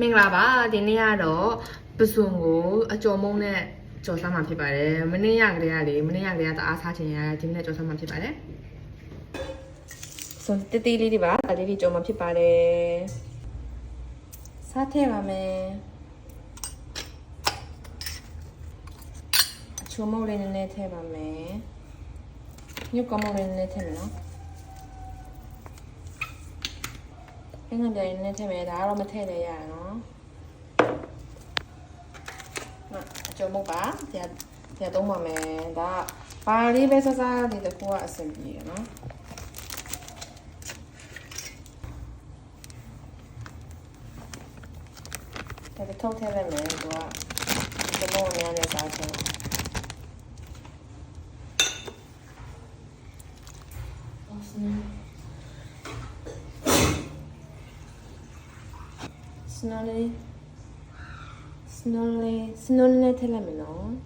မင်္ဂလာပါဒီနေ့ကတော့ပစွန်ကိုအကျော်မုံနဲ့ကြော်စားမှာဖြစ်ပါတယ်မနေ့ရကလေးကလေမနေ့ရကလေးကတအားစားချင်ရဒီနေ့ကြော်စားမှာဖြစ်ပါတယ်ဆိုတတိလေးတွေပါဒါလေးတွေကြော်မှာဖြစ်ပါတယ်စားထည့်ပါမယ်အချိုမုံလေးနည်းနည်းထည့်ပါမယ်ညကမုံလေးနည်းနည်းထည့်မယ်နော် အင်္ဂလိပ်နဲ့ထည့်မယ်ဒါကတော့မထည့်လည်းရရနော်နော်အကျုံးမုတ်ပါတရားတရားသုံးပါမယ်ဒါပါလေးပဲစစားဒီတကူကအဆင်ပြေရနော်ဒါကထုတ်ထည့်လိုက်မယ်သူကဒီမောင်များနဲ့စားချင်အော်စနေ Snarly, snarly, snarly telemino.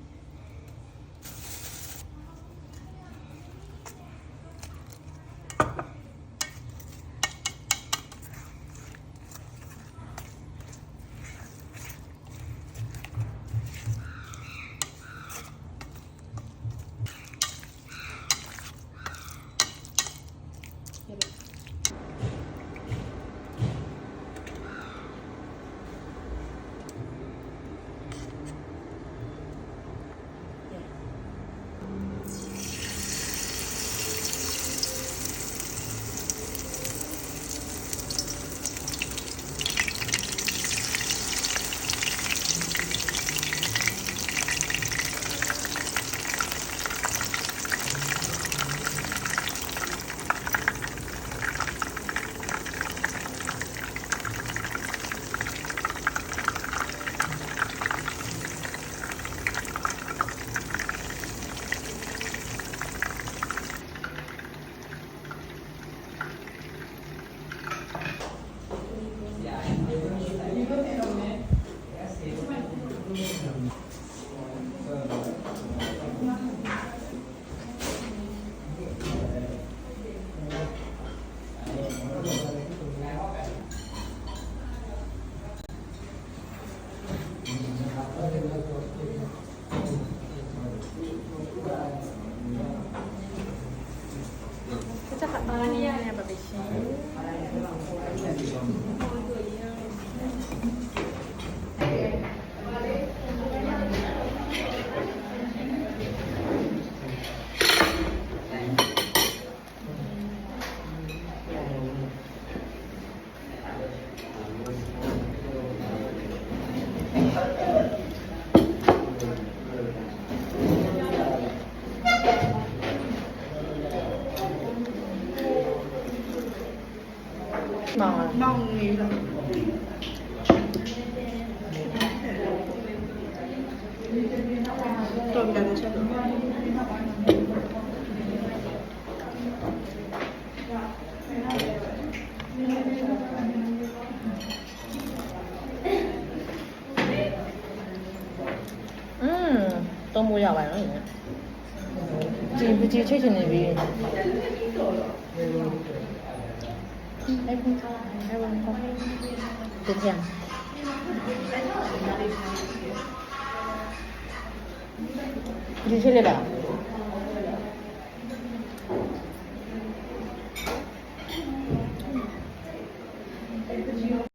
No. No, neither. 음, 너무 야와요. 지금 그 뒤에 최신의 위. ได้บุญเขาได้บุญเขาถูกยังดีใช่เลยแบบ